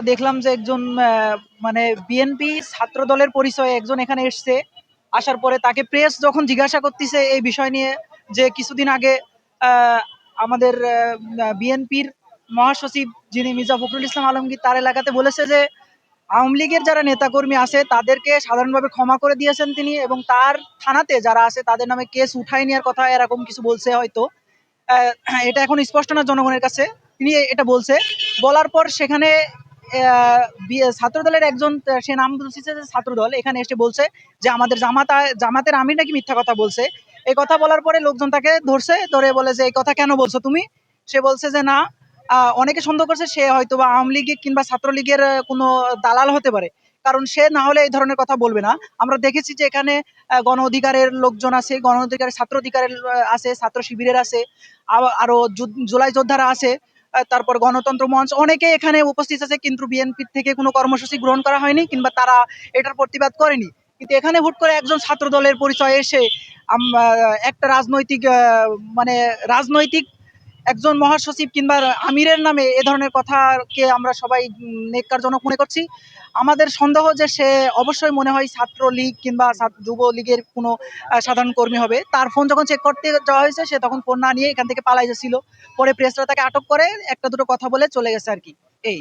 দেখলাম যে একজন মানে বিএনপি ছাত্র দলের পরিচয়ে একজন এখানে এসছে। আসার পরে তাকে প্রেস যখন জিজ্ঞাসা করতেছে এই বিষয় নিয়ে যে কিছুদিন আগে আমাদের বিএনপির মহাসচিব যিনি মির্জা ফখরুল ইসলাম আলমগীর তার এলাকাতে বলেছে যে আওয়ামী লীগের যারা নেতাকর্মী আছে তাদেরকে সাধারণভাবে ক্ষমা করে দিয়েছেন তিনি এবং তার থানাতে যারা আছে তাদের নামে কেস উঠাই নেওয়ার কথা এরকম কিছু বলছে হয়তো। এটা এখন স্পষ্ট না জনগণের কাছে। তিনি এটা বলছে। বলার পর সেখানে ছাত্রদলের একজন সে নাম বলছে যে ছাত্রদল, এখানে এসে বলছে যে আমাদের জামাতা, জামাতের আমির নাকি মিথ্যা কথা বলছে। এই কথা বলার পরে লোকজন তাকে ধরছে, ধরে বলে যে এই কথা কেন বলছো তুমি? সে বলছে যে না অনেকে সন্দেহ করছে সে হয়তো বা আওয়ামী লীগের কিংবা ছাত্রলীগের কোনো দালাল হতে পারে। কারণ সে না হলে এই ধরনের কথা বলবে না। আমরা দেখেছি যে এখানে গণ অধিকারের লোকজন আছে, গণ অধিকারের ছাত্র অধিকারের আছে, ছাত্র শিবিরের আছে আরও জুলাই যোদ্ধারা আছে। তারপর গণতন্ত্র মঞ্চ অনেকে এখানে উপস্থিত আছে, কিন্তু বিএনপি থেকে কোনো কর্মসূচি গ্রহণ করা হয়নি, কিংবা তারা এটার প্রতিবাদ করেনি। কিন্তু এখানে হুট করে একজন ছাত্র দলের পরিচয় এসে একটা রাজনৈতিক মানে রাজনৈতিক একজন মহাসচিব কিংবা আমিরের নামে এ ধরনের কথাকে আমরা সবাই নেককারজনক মনে করছি। আমাদের সন্দেহ যে সে অবশ্যই মনে হয় ছাত্র লীগ কিংবা যুব লীগের কোনো সাধারণ কর্মী হবে। তার ফোন যখন চেক করতে যাওয়া হয়েছে, সে তখন ফোন না নিয়ে এখান থেকে পালাই যাচ্ছিল পরে প্রেসরা তাকে আটক করে, একটা দুটো কথা বলে চলে গেছে আর কি। এই।